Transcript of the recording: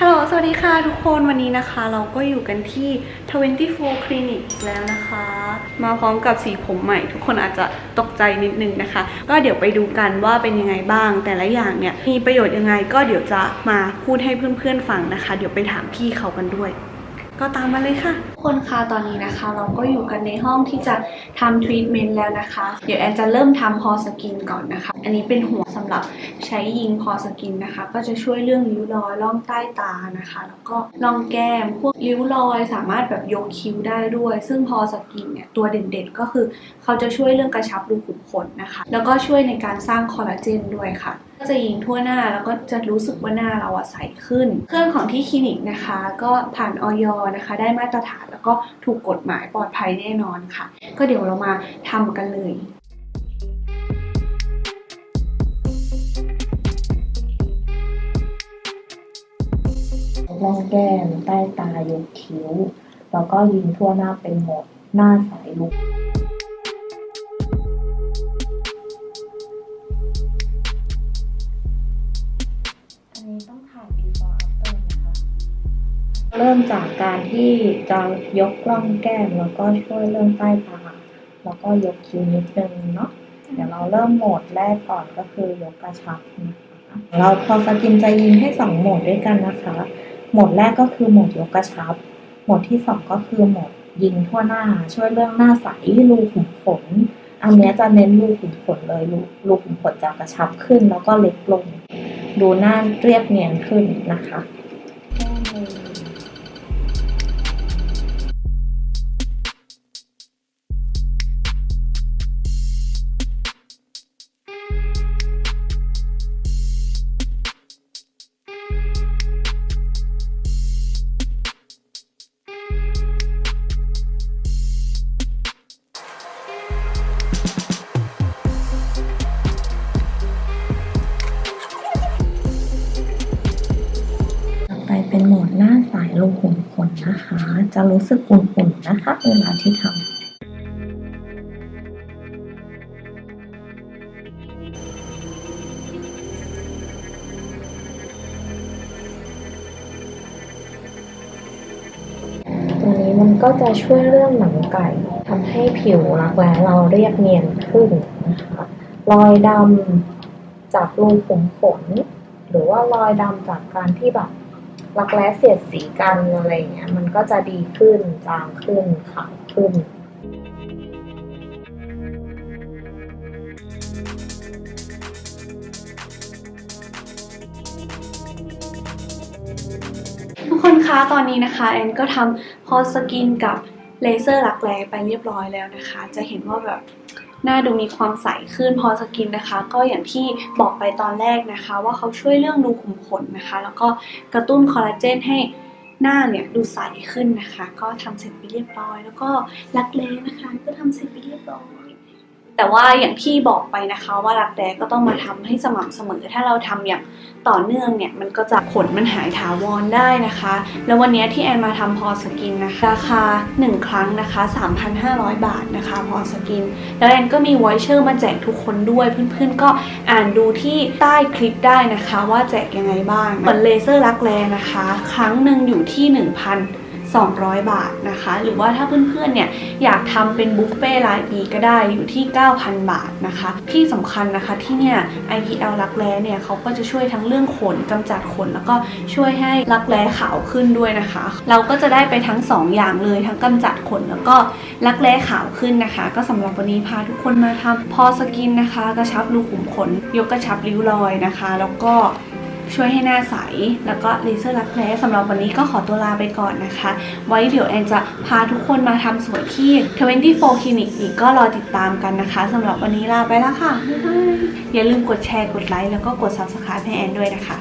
ฮัลโหล สวัสดีค่ะทุกคน วันนี้นะคะ เราก็อยู่กันที่ 24 Clinic แล้วนะคะ มาพร้อมกับสีผมใหม่ ทุกคนอาจจะตกใจนิดนึงนะคะ ก็เดี๋ยวไปดูกันว่าเป็นยังไงบ้าง แต่ละอย่างเนี่ย มีประโยชน์ยังไง ก็เดี๋ยวจะมาพูดให้เพื่อนๆฟังนะคะ เดี๋ยวไปถามพี่เขากันด้วย ก็ตามมาเลยค่ะทุกคนคะตอนนี้นะคะ เราก็อยู่กันในห้องที่จะทำทรีทเมนต์แล้วนะคะ เดี๋ยวแอนจะเริ่มทำพอสกินก่อนนะคะ อันนี้เป็นหัวสำหรับ ใช้ยิงพอสกินนะคะ ก็จะช่วยเรื่องริ้วรอยร่องใต้ตานะคะ แล้วก็ร่องแก้มพวกริ้วรอยสามารถแบบยกคิ้วได้ด้วย ซึ่งพอสกินเนี่ยตัวเด่นๆก็คือเขาจะช่วยเรื่องกระชับรูขุมขนนะคะ แล้วก็ช่วยในการสร้างคอลลาเจนด้วยค่ะก็จะยิงทั่วหน้าแล้วก็จะรู้สึกว่าหน้าเราอะใสขึ้น เครื่องของที่คลินิกนะคะ ก็ผ่านออยนะคะ ได้มาตรฐานแล้วก็ถูกกฎหมายปลอดภัยแน่นอนค่ะ ก็เดี๋ยวเรามาทำกันเลย ร่องแก้ม ใต้ตายกคิ้ว แล้วก็ยิงทั่วหน้าเป็นหมด หน้าใสลุกอันนี้ต้องถ่าย before after นะคะเริ่มจากการที่จะยกร่องแก้มแล้วก็ช่วยเรื่องใต้ตาแล้วก็ยกคิ้วนิดนึงเนาะเดี๋ยวเราเริ่มโหมดแรกก่อนก็คือยกกระชับนะคะเราพอสกินจะยิงให้สองโหมดด้วยกันนะคะโหมดแรกก็คือโหมดยกกระชับ หมดที่สองก็คือโหมดยิงทั่วหน้า ช่วยเรื่องหน้าใสรูขุมขน อันนี้จะเน้นรูขุมขนเลยรูรูขุมขนจะกระชับขึ้นแล้วก็เล็กลง ดูหน้าเรียบเนียนขึ้นนะคะ ขุมขนนะคะ จะรู้สึกอุ่นๆนะคะ เวลาที่ทำตัวนี้มันก็จะช่วยเรื่องหนังไก่ทำให้ผิวรักแร้เราเรียบเนียนขึ้นนะคะรอยดำจากรูขุมขน หรือว่ารอยดำจากการที่แบบ รักแร้เสียดสีกันอะไรเงี้ย มันก็จะดีขึ้นจางขึ้นขาวขึ้นทุกคนคะตอนนี้นะคะแอนก็ทำพอสกินกับเลเซอร์หลักแร้ไปเรียบร้อยแล้วนะคะ จะเห็นว่าแบบ หน้าดูมีความใสขึ้นพอสกินนะคะ ก็อย่างที่บอกไปตอนแรกนะคะ ว่าเขาช่วยเรื่องรูขุมขนนะคะ แล้วก็กระตุ้นคอลลาเจนให้หน้าเนี่ยดูใสขึ้นนะคะ ก็ทำเสร็จไปเรียบร้อย แล้วก็รักแร้นะคะ ก็ทำเสร็จไปเรียบร้อย แต่ว่าอย่างที่บอกไปนะคะว่ารักแร้ก็ต้องมาทำให้สม่ำเสมอ ถ้าเราทำอย่างต่อเนื่องเนี่ยมันก็จะขนมันหายถาวรได้นะคะ แล้ววันนี้ที่แอนมาทำพอสกินนะคะราคา 1 ครั้งนะคะ 3,500 บาทนะคะพอสกิน แล้วแอนก็มีไวเชอร์มาแจกทุกคนด้วยเพื่อนๆก็อ่านดูที่ใต้คลิปได้นะคะ ว่าแจกยังไงบ้างเหมือนเลเซอร์รักแร้นะคะ ครั้งหนึ่งอยู่ที่ 1,000 200 บาทนะคะ หรือว่าถ้าเพื่อนๆเนี่ยอยากทำเป็นบุฟเฟ่รายปีก็ได้อยู่ที่ 9,000 บาทนะคะ ที่สำคัญนะคะที่เนี่ย IPL รักแร้เนี่ยเขาก็จะช่วยทั้งเรื่องขนกำจัดขน แล้วก็ช่วยให้รักแร้ขาวขึ้นด้วยนะคะ เราก็จะได้ไปทั้ง 2 อย่างเลยทั้งกำจัดขนแล้วก็รักแร้ขาวขึ้นนะคะ ก็สำหรับวันนี้พาทุกคนมาทำพอสกินนะคะ กระชับรูขุมขน ยกกระชับริ้วรอยนะคะ แล้วก็ ช่วยให้หน้าใส แล้วก็เลเซอร์รักแร้สำหรับวันนี้ก็ขอตัวลาไปก่อนนะคะ ไว้เดี๋ยวแอนจะพาทุกคนมาทำสวยที่ 24 Clinic อีกก็รอติดตามกันนะคะสำหรับวันนี้ลาไปแล้วค่ะบ๊ายบายอย่าลืมกดแชร์ กดไลค์ แล้วก็กด Subscribe ให้แอนด้วยนะคะ